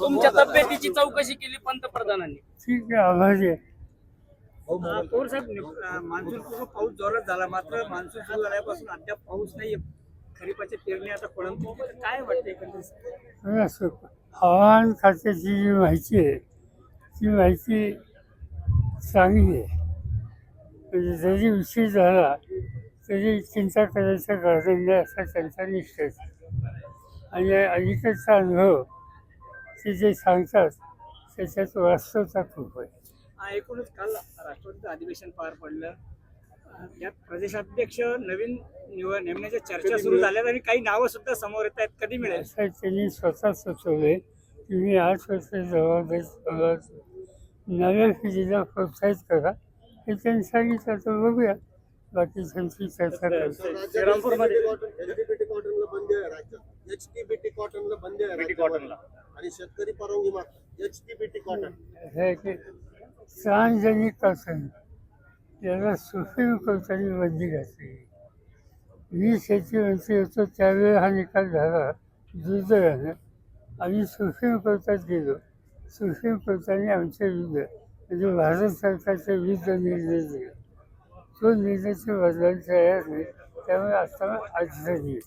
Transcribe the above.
तुमच्या तब्येतीची चौकशी केली पंतप्रधानांनी. ठीक आहे आभारी आहे. पवार साहेब मान्सून पूर्व पाऊस जोरात झाला. मात्र मान्सून सुरू झाल्यापासून अद्याप पाऊस नाही खरीपाच्या पेरणी आता खोळंबतील तर काय वाटतं एकंदरीत? पण असं हवामान खात्याची जी माहिती आहे ती माहिती चांगली आहे. म्हणजे जरी उशीर झाला तरी चिंता करायचं गरज नाही असा त्यांचा निश्चय आणि अलीकडचा अनुभव ते जे सांगतात त्याच्यात वास्तवता खूप आहे. एकूणच काल राष्ट्रवादीचं अधिवेशन पार पडलं. यात प्रदेशाध्यक्ष नवीन निवड नेमण्याच्या चर्चा सुरू झाल्यात आणि काही नावं सुद्धा समोर येत आहेत. कधी मिळेल? असं त्यांनी स्वतः सुचवले की मी आठ वर्ष जबाबदारी. नव्या पिढीला प्रोत्साहित करा. हे त्यांनी सांगितलं तर बघूया. बाकी त्यांची चर्चा करू. श्रीरामपूरमध्ये एचडीबीटी कॉटनला बंदी आहे राज्यात. एचडीबीटी कॉटनला बंदी आहे राज्यामध्ये. आणि शेतकरी परवानगी मागतात एचडीबीटी कॉटन हे की सार्वजनिक कॉटन याला सुप्रीम कोर्टाने बंदी घातली. मी शेतीमंत्री होतो त्यावेळी हा निकाल झाला दुर्दैवानं आम्ही सुप्रीम कोर्टात गेलो. सुप्रीम कोर्टाने आमच्या विरुद्ध म्हणजे भारत सरकारच्या विरुद्ध निर्णय दिला. तो निर्णय ते बदलायला तयार नाही त्यामुळे आता अडचणी.